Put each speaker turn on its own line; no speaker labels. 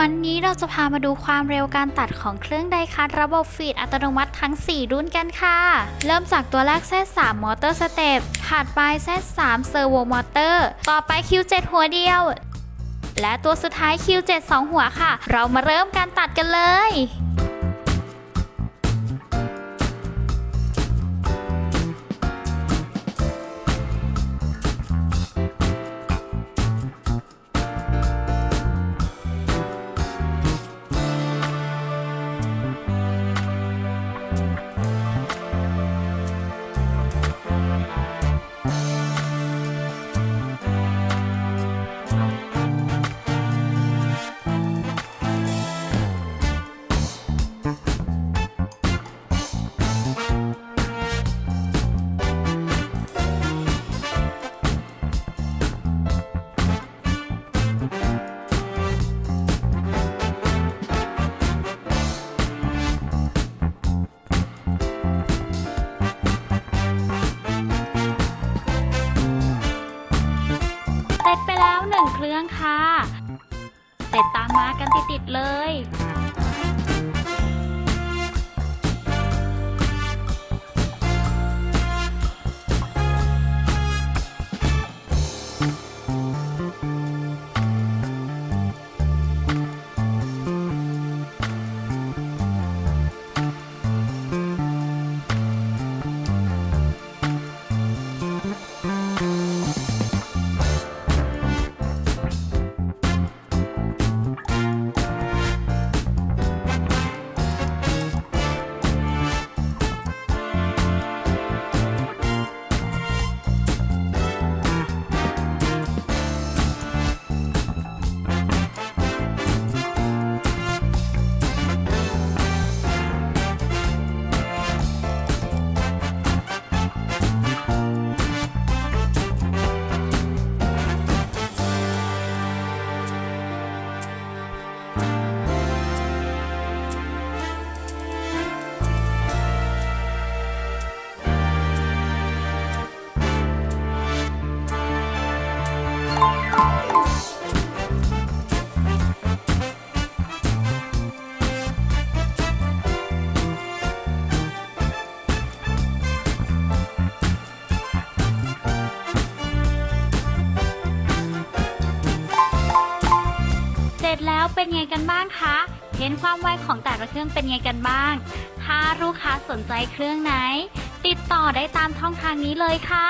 วันนี้เราจะพามาดูความเร็วการตัดของเครื่องไดคัตระบบฟีดอัตโนมัติทั้ง 4 รุ่นกันค่ะ เริ่มจากตัวแรก Z3 มอเตอร์สเต็ปถัดไป Z3 เซอร์โวมอเตอร์ ต่อไป Q7 หัวเดียว และตัวสุดท้าย Q7 2 หัวค่ะ เรามาเริ่มการตัดกันเลยางค่ะ เสร็จตามมากันติดๆเลย ร็จแล้วเป็นไงกันบ้างคะ เห็นความไวของแต่ละเครื่องเป็นไงกันบ้าง ถ้าลูกค้าสนใจเครื่องไหน ติดต่อได้ตามช่องทางนี้เลยค่ะ